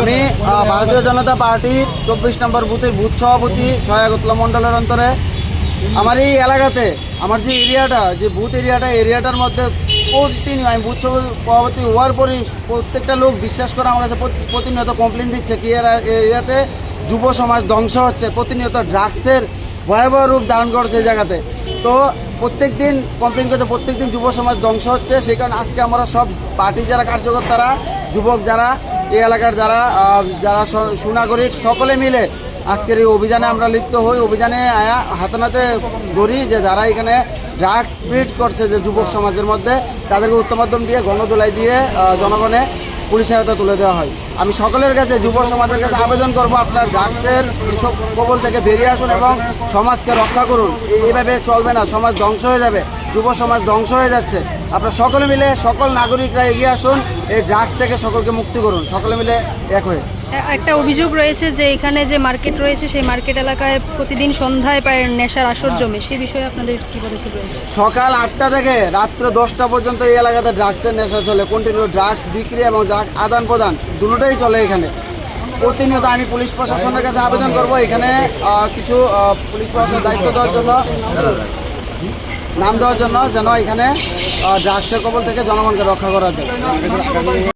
আমি ভারতীয় জনতা পার্টির চব্বিশ নম্বর বুথের বুথ সভাপতি ছয়াগতলা মণ্ডলের অন্তরে। আমার এই এলাকাতে আমার যে এরিয়াটা যে বুথ এরিয়াটা এরিয়াটার মধ্যে কন্টিনিউ আমি বুথ সভাপতি হওয়ার পরই প্রত্যেকটা লোক বিশ্বাস করে আমার কাছে প্রতিনিয়ত কমপ্লেন দিচ্ছে কি এরা এরিয়াতে যুব সমাজ ধ্বংস হচ্ছে প্রতিনিয়ত ড্রাগসের ভয়াবহ রূপ ধারণ করছে এই জায়গাতে। তো প্রত্যেক দিন কমপ্লেন করছে প্রত্যেক দিন যুব সমাজ ধ্বংস হচ্ছে সেই কারণে আজকে আমরা সব পার্টির যারা কার্যকর্তারা যুবক যারা এই এলাকার যারা যারা সুনাগরিক, সকলে মিলে আজকের এই অভিযানে আমরা লিপ্ত হই। অভিযানে, আয়া নাতে ধরি যে যারা এখানে ড্রাগস স্প্রিড করছে যে যুবক সমাজের মধ্যে, তাদেরকে উত্তমাধ্যম দিয়ে গণদোলাই দিয়ে জনগণে পুলিশের হাতে তুলে দেওয়া হয়। আমি সকলের কাছে, যুব সমাজের কাছে আবেদন করব আপনার ড্রাগসের এসব কবল থেকে বেরিয়ে আসুন এবং সমাজকে রক্ষা করুন। এইভাবে চলবে না, সমাজ ধ্বংস হয়ে যাবে, যুব সমাজ ধ্বংস হয়ে যাচ্ছে। আপনারা সকলে মিলে, সকল নাগরিকরা এগিয়ে আসুন, এই ড্রাগস থেকে সকলকে মুক্তি করুন। সকলে মিলে এক হয়ে। একটা অভিযোগ রয়েছে যে এখানে যে মার্কেট রয়েছে সেই মার্কেট এলাকায় প্রতিদিন সন্ধ্যায় প্রায় নেশার আসর জমে। সেই বিষয়ে আপনাদের কি পদক্ষেপ রয়েছে? সকাল আটটা থেকে রাত্র দশটা পর্যন্ত এই এলাকাতে ড্রাগসের নেশা চলে। কন্টিনিউ ড্রাগস বিক্রি এবং ড্রাগ আদান প্রদান দুটোটাই চলে এখানে। প্রতিনিয়ত আমি পুলিশ প্রশাসনের কাছে আবেদন করব। এখানে কিছু পুলিশ প্রশাসনের দায়িত্ব দেওয়ার জন্য নাম দেওয়ার জন্য যেন এখানে ড্রাগসের কবল থেকে জনগণকে রক্ষা করা যায়